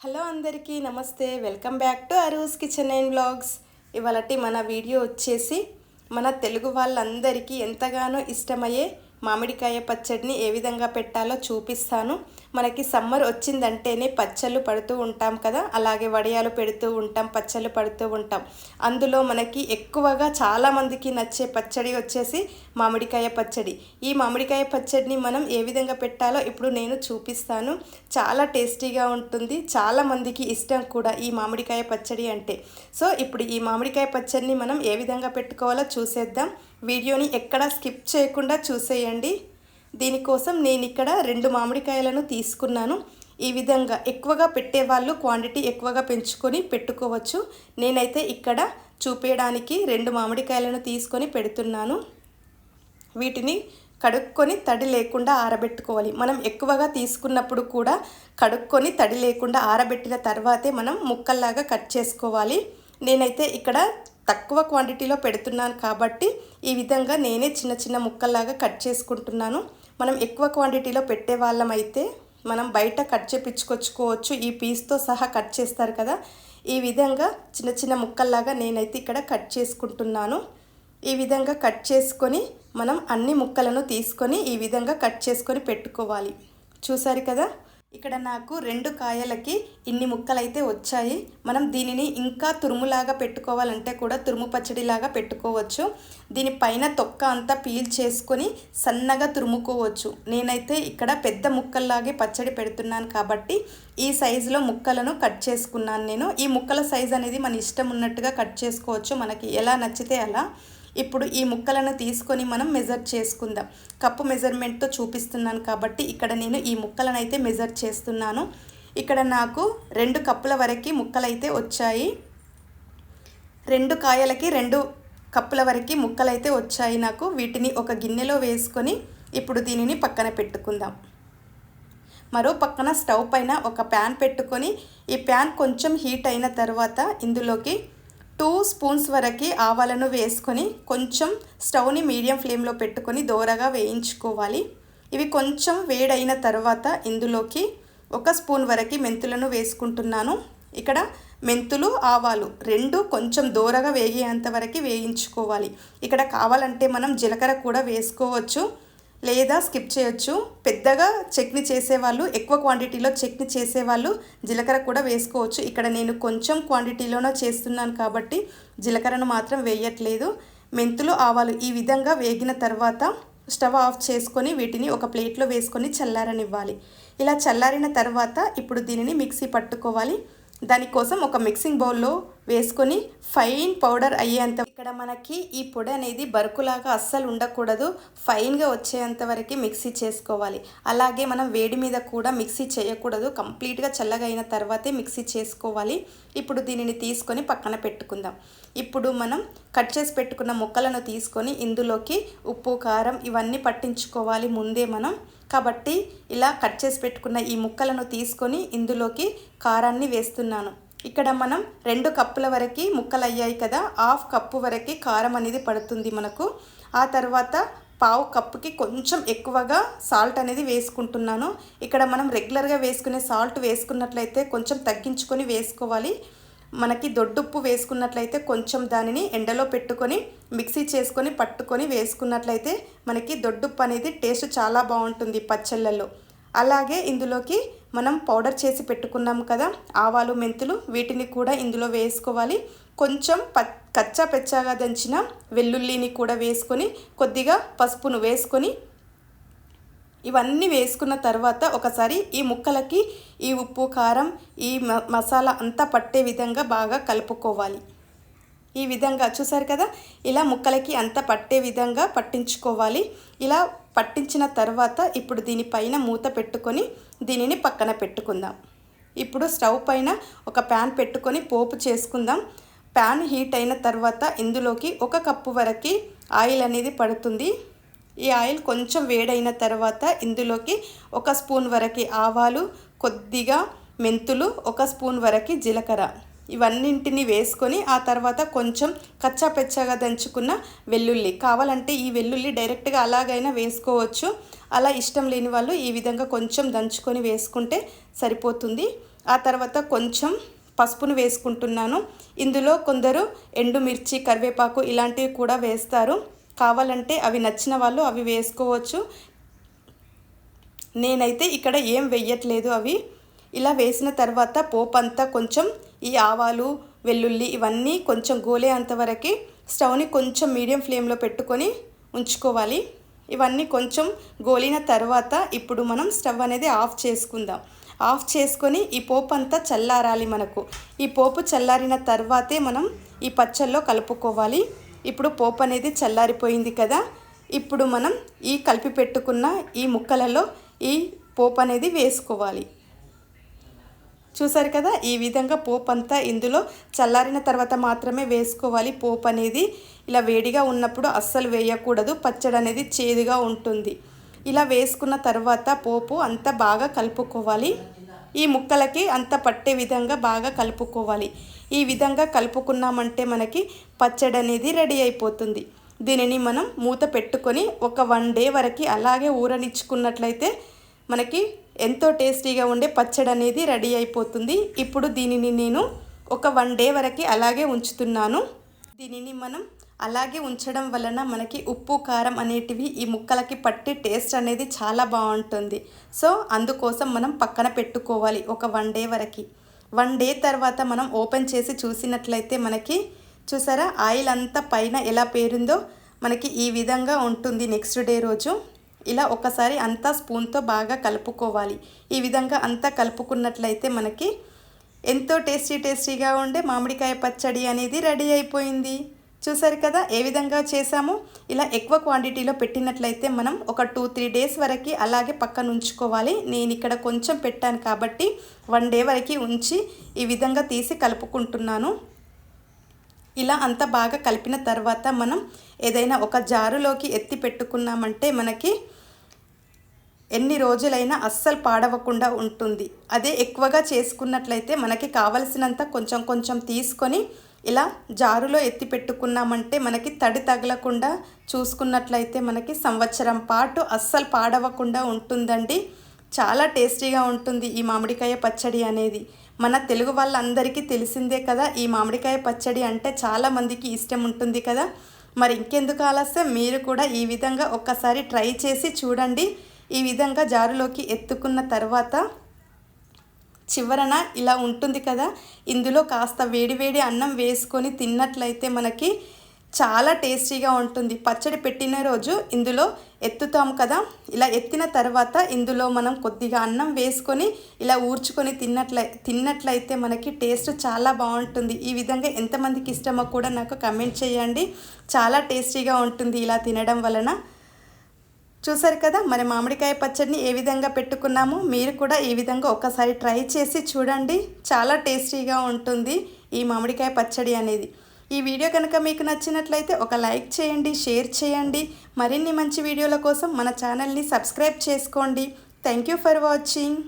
Hello అందరికీ నమస్తే. Welcome back to Aru's kitchen and blogs ఇవాళటి మన వీడియో వచ్చేసి మన తెలుగు వాళ్ళందరికీ ఎంతగానో ఇష్టమయ్యే మామిడికాయ పచ్చడిని ఏ విధంగా పెట్టాలో చూపిస్తాను. మనకి సమ్మర్ వచ్చిందంటేనే పచ్చళ్ళు పడుతూ ఉంటాం కదా. అలాగే వడియాలు పెడుతూ ఉంటాం పచ్చళ్ళు పడుతూ ఉంటాం. అందులో మనకి ఎక్కువగా చాలామందికి నచ్చే పచ్చడి వచ్చేసి మామిడికాయ పచ్చడి. ఈ మామిడికాయ పచ్చడిని మనం ఏ విధంగా పెట్టాలో ఇప్పుడు నేను చూపిస్తాను. చాలా టేస్టీగా ఉంటుంది. చాలా మందికి ఇష్టం కూడా ఈ మామిడికాయ పచ్చడి అంటే. సో ఇప్పుడు ఈ మామిడికాయ పచ్చడిని మనం ఏ విధంగా పెట్టుకోవాలో చూసేద్దాం. వీడియోని ఎక్కడ స్కిప్ చేయకుండా చూసేయండి. దీనికోసం నేను ఇక్కడ రెండు మామిడికాయలను తీసుకున్నాను. ఈ విధంగా ఎక్కువగా పెట్టేవాళ్ళు క్వాంటిటీ ఎక్కువగా పెంచుకొని పెట్టుకోవచ్చు. నేనైతే ఇక్కడ చూపేయడానికి రెండు మామిడికాయలను తీసుకొని పెడుతున్నాను. వీటిని కడుక్కొని తడి లేకుండా ఆరబెట్టుకోవాలి. మనం ఎక్కువగా తీసుకున్నప్పుడు కూడా కడుక్కొని తడి లేకుండా ఆరబెట్టిన తర్వాతే మనం ముక్కల్లాగా కట్ చేసుకోవాలి. నేనైతే ఇక్కడ తక్కువ క్వాంటిటీలో పెడుతున్నాను కాబట్టి ఈ విధంగా నేనే చిన్న చిన్న ముక్కల్లాగా కట్ చేసుకుంటున్నాను. మనం ఎక్కువ క్వాంటిటీలో పెట్టే వాళ్ళమైతే మనం బయట కట్ చేపించుకొచ్చుకోవచ్చు. ఈ పీస్తో సహా కట్ చేస్తారు కదా. ఈ విధంగా చిన్న చిన్న ముక్కల్లాగా నేనైతే ఇక్కడ కట్ చేసుకుంటున్నాను. ఈ విధంగా కట్ చేసుకొని మనం అన్ని ముక్కలను తీసుకొని ఈ విధంగా కట్ చేసుకొని పెట్టుకోవాలి. చూసారు కదా? ఇక్కడ నాకు రెండు కాయలకి ఇన్ని ముక్కలైతే వచ్చాయి. మనం దీనిని ఇంకా తురుములాగా పెట్టుకోవాలంటే కూడా తురుము పచ్చడిలాగా పెట్టుకోవచ్చు. దీనిపైన తొక్క అంతా పీల్ చేసుకొని సన్నగా తురుముకోవచ్చు. నేనైతే ఇక్కడ పెద్ద ముక్కల్లాగే పచ్చడి పెడుతున్నాను కాబట్టి ఈ సైజులో ముక్కలను కట్ చేసుకున్నాను నేను. ఈ ముక్కల సైజ్ అనేది మన ఇష్టం ఉన్నట్టుగా కట్ చేసుకోవచ్చు. మనకి ఎలా నచ్చితే అలా. ఇప్పుడు ఈ ముక్కలను తీసుకొని మనం మెజర్ చేసుకుందాం. కప్పు మెజర్మెంట్తో చూపిస్తున్నాను కాబట్టి ఇక్కడ నేను ఈ ముక్కలను అయితే మెజర్ చేస్తున్నాను. ఇక్కడ నాకు రెండు కప్పుల వరకు ముక్కలైతే వచ్చాయి. రెండు కాయలకి రెండు కప్పుల వరకు ముక్కలైతే వచ్చాయి నాకు. వీటిని ఒక గిన్నెలో వేసుకొని ఇప్పుడు దీనిని పక్కన పెట్టుకుందాం. మరో పక్కన స్టవ్ పైన ఒక ప్యాన్ పెట్టుకొని ఈ ప్యాన్ కొంచెం హీట్ అయిన తర్వాత ఇందులోకి టూ స్పూన్స్ వరకు ఆవాలను వేసుకొని కొంచెం స్టవ్ని మీడియం ఫ్లేమ్లో పెట్టుకొని దోరగా వేయించుకోవాలి. ఇవి కొంచెం వేడైన తర్వాత ఇందులోకి ఒక స్పూన్ వరకు మెంతులను వేసుకుంటున్నాను. ఇక్కడ మెంతులు ఆవాలు రెండు కొంచెం దోరగా వేగేంత వరకు వేయించుకోవాలి. ఇక్కడ కావాలంటే మనం జీలకర్ర కూడా వేసుకోవచ్చు. లేదా స్కిప్ చేయొచ్చు. పెద్దగా చట్నీ చేసేవాళ్ళు ఎక్కువ క్వాంటిటీలో చట్నీ చేసేవాళ్ళు జీలకర్ర కూడా వేసుకోవచ్చు. ఇక్కడ నేను కొంచెం క్వాంటిటీలోనే చేస్తున్నాను కాబట్టి జీలకర్రను మాత్రం వేయట్లేదు. మెంతులు ఆవాలు ఈ విధంగా వేగిన తర్వాత స్టవ్ ఆఫ్ చేసుకొని వీటిని ఒక ప్లేట్లో వేసుకొని చల్లారనివ్వాలి. ఇలా చల్లారిన తర్వాత ఇప్పుడు దీనిని మిక్సీ పట్టుకోవాలి. దానికోసం ఒక మిక్సింగ్ బౌల్లో వేసుకొని ఫైన్ పౌడర్ అయ్యేంత ఇక్కడ మనకి ఈ పొడి అనేది బరుకులాగా అస్సలు ఉండకూడదు. ఫైన్గా వచ్చేంత వరకు మిక్సీ చేసుకోవాలి. అలాగే మనం వేడి మీద కూడా మిక్సీ చేయకూడదు. కంప్లీట్గా చల్లగా అయిన తర్వాతే మిక్సీ చేసుకోవాలి. ఇప్పుడు దీనిని తీసుకొని పక్కన పెట్టుకుందాం. ఇప్పుడు మనం కట్ చేసి పెట్టుకున్న ముక్కలను తీసుకొని ఇందులోకి ఉప్పు కారం ఇవన్నీ పట్టించుకోవాలి ముందే మనం. కాబట్టి ఇలా కట్ చేసి పెట్టుకున్న ఈ ముక్కలను తీసుకొని ఇందులోకి కారాన్ని వేస్తున్నాను. ఇక్కడ మనం రెండు కప్పుల వరకు ముక్కలు అయ్యాయి కదా. హాఫ్ కప్పు వరకు కారం అనేది పడుతుంది మనకు. ఆ తర్వాత పావు కప్పుకి కొంచెం ఎక్కువగా సాల్ట్ అనేది వేసుకుంటున్నాను. ఇక్కడ మనం రెగ్యులర్గా వేసుకునే సాల్ట్ వేసుకున్నట్లయితే కొంచెం తగ్గించుకొని వేసుకోవాలి. మనకి దొడ్డుప్పు వేసుకున్నట్లయితే కొంచెం దానిని ఎండలో పెట్టుకొని మిక్సీ చేసుకొని పట్టుకొని వేసుకున్నట్లయితే మనకి దొడ్డుప్పు అనేది టేస్ట్ చాలా బాగుంటుంది పచ్చళ్ళల్లో అలాగే ఇందులోకి మనం పౌడర్ చేసి పెట్టుకున్నాం కదా ఆవాలు మెంతులు వీటిని కూడా ఇందులో వేసుకోవాలి. కొంచెం ప కచ్చా పెచ్చాగా దంచిన వెల్లుల్లిని కూడా వేసుకొని కొద్దిగా పసుపును వేసుకొని ఇవన్నీ వేసుకున్న తర్వాత ఒకసారి ఈ ముక్కలకి ఈ ఉప్పు కారం ఈ మసాలా అంతా పట్టే విధంగా బాగా కలుపుకోవాలి. ఈ విధంగా చూసారు కదా? ఇలా ముక్కలకి అంత పట్టే విధంగా పట్టించుకోవాలి. ఇలా పట్టించిన తర్వాత ఇప్పుడు దీనిపైన మూత పెట్టుకొని దీనిని పక్కన పెట్టుకుందాం. ఇప్పుడు స్టవ్ పైన ఒక ప్యాన్ పెట్టుకొని పోపు చేసుకుందాం. ప్యాన్ హీట్ అయిన తర్వాత ఇందులోకి ఒక కప్పు వరకు ఆయిల్ అనేది పడుతుంది. ఈ ఆయిల్ కొంచెం వేడైన తర్వాత ఇందులోకి ఒక స్పూన్ వరకు ఆవాలు కొద్దిగా మెంతులు ఒక స్పూన్ వరకు జీలకర్ర. ఇవన్నింటిని వేసుకొని ఆ తర్వాత కొంచెం కచ్చా పెచ్చగా దంచుకున్న వెల్లుల్లి. కావాలంటే ఈ వెల్లుల్లి డైరెక్ట్గా అలాగైనా వేసుకోవచ్చు. అలా ఇష్టం లేని వాళ్ళు ఈ విధంగా కొంచెం దంచుకొని వేసుకుంటే సరిపోతుంది. ఆ తర్వాత కొంచెం పసుపును వేసుకుంటున్నాను. ఇందులో కొందరు ఎండుమిర్చి కరివేపాకు ఇలాంటివి కూడా వేస్తారు. కావాలంటే అవి నచ్చిన వాళ్ళు అవి వేసుకోవచ్చు. నేనైతే ఇక్కడ ఏం వెయ్యట్లేదు అవి. ఇలా వేసిన తర్వాత పోపు అంతా కొంచెం ఈ ఆవాలు వెల్లుల్లి ఇవన్నీ కొంచెం గోలే అంతవరకు స్టవ్ని కొంచెం మీడియం ఫ్లేమ్లో పెట్టుకొని ఉంచుకోవాలి. ఇవన్నీ కొంచెం గోలిన తర్వాత ఇప్పుడు మనం స్టవ్ అనేది ఆఫ్ చేసుకుందాం. ఆఫ్ చేసుకొని ఈ పోపు అంతా చల్లారాలి మనకు. ఈ పోపు చల్లారిన తర్వాతే మనం ఈ పచ్చల్లో కలుపుకోవాలి. ఇప్పుడు పోపు అనేది చల్లారిపోయింది కదా. ఇప్పుడు మనం ఈ కలిపి పెట్టుకున్న ఈ ముక్కలలో ఈ పోపు అనేది వేసుకోవాలి. చూసారు కదా? ఈ విధంగా పోపు అంతా ఇందులో చల్లారిన తర్వాత మాత్రమే వేసుకోవాలి. పోపు అనేది ఇలా వేడిగా ఉన్నప్పుడు అస్సలు వేయకూడదు. పచ్చడి అనేది చేదుగా ఉంటుంది. ఇలా వేసుకున్న తర్వాత పోపు అంతా బాగా కలుపుకోవాలి. ఈ ముక్కలకి అంత పట్టే విధంగా బాగా కలుపుకోవాలి. ఈ విధంగా కలుపుకున్నామంటే మనకి పచ్చడి అనేది రెడీ అయిపోతుంది. దీనిని మనం మూత పెట్టుకొని ఒక వన్ డే వరకు అలాగే ఊరనిచ్చుకున్నట్లయితే మనకి ఎంతో టేస్టీగా ఉండే పచ్చడి అనేది రెడీ అయిపోతుంది. ఇప్పుడు దీనిని నేను ఒక వన్ డే వరకు అలాగే ఉంచుతున్నాను. దీనిని మనం అలాగే ఉంచడం వలన మనకి ఉప్పు కారం అనేటివి ఈ ముక్కలకి పట్టి టేస్ట్ అనేది చాలా బాగుంటుంది. సో అందుకోసం మనం పక్కన పెట్టుకోవాలి ఒక వన్ డే వరకు. వన్ డే తర్వాత మనం ఓపెన్ చేసి చూసినట్లయితే మనకి చూసారా? ఆయిల్ అంతా పైన ఎలా పేరుందో మనకి ఈ విధంగా ఉంటుంది నెక్స్ట్ డే రోజు. ఇలా ఒకసారి అంతా స్పూన్తో బాగా కలుపుకోవాలి. ఈ విధంగా అంతా కలుపుకున్నట్లయితే మనకి ఎంతో టేస్టీ టేస్టీగా ఉండే మామిడికాయ పచ్చడి అనేది రెడీ అయిపోయింది. చూసారు కదా ఏ విధంగా చేసామో ఇలా ఎక్కువ క్వాంటిటీలో పెట్టినట్లయితే మనం ఒక టూ త్రీ డేస్ వరకు అలాగే పక్కన ఉంచుకోవాలి. నేను ఇక్కడ కొంచెం పెట్టాను కాబట్టి వన్ డే వరకు ఉంచి ఈ విధంగా తీసి కలుపుకుంటున్నాను. ఇలా అంతా బాగా కలిపిన తర్వాత మనం ఏదైనా ఒక జారులోకి ఎత్తి పెట్టుకున్నామంటే మనకి ఎన్ని రోజులైనా అస్సలు పాడవకుండా ఉంటుంది. అదే ఎక్కువగా చేసుకున్నట్లయితే మనకి కావలసినంత కొంచెం కొంచెం తీసుకొని ఇలా జారులో ఎత్తి పెట్టుకున్నామంటే మనకి తడి తగలకుండా చూసుకున్నట్లయితే మనకి సంవత్సరం పాటు అస్సలు పాడవకుండా ఉంటుందండి. చాలా టేస్టీగా ఉంటుంది ఈ మామిడికాయ పచ్చడి అనేది. మన తెలుగు వాళ్ళందరికీ తెలిసిందే కదా ఈ మామిడికాయ పచ్చడి అంటే చాలామందికి ఇష్టం ఉంటుంది కదా. మరి ఇంకెందుకు ఆలస్యం? మీరు కూడా ఈ విధంగా ఒక్కసారి ట్రై చేసి చూడండి. ఈ విధంగా జారులోకి ఎత్తుకున్న తర్వాత చివరన ఇలా ఉంటుంది కదా ఇందులో కాస్త వేడివేడి అన్నం వేసుకొని తిన్నట్లయితే మనకి చాలా టేస్టీగా ఉంటుంది. పచ్చడి పెట్టిన రోజు ఇందులో ఎత్తుతాం కదా ఇలా ఎత్తిన తర్వాత ఇందులో మనం కొద్దిగా అన్నం వేసుకొని ఇలా ఊర్చుకొని తిన్నట్లయి తిన్నట్లయితే మనకి టేస్ట్ చాలా బాగుంటుంది. ఈ విధంగా ఎంతమందికి ఇష్టమో కూడా నాకు కమెంట్ చేయండి. చాలా టేస్టీగా ఉంటుంది ఇలా తినడం వలన. చూసారు కదా మరి మామిడికాయ పచ్చడిని ఏ విధంగా పెట్టుకున్నామో మీరు కూడా ఈ విధంగా ఒకసారి ట్రై చేసి చూడండి. చాలా టేస్టీగా ఉంటుంది ఈ మామిడికాయ పచ్చడి అనేది. ఈ వీడియో కనుక మీకు నచ్చినట్లయితే ఒక లైక్ చేయండి షేర్ చేయండి. మరిన్ని మంచి వీడియోల కోసం మన ఛానల్ని సబ్స్క్రైబ్ చేసుకోండి. Thank you for watching.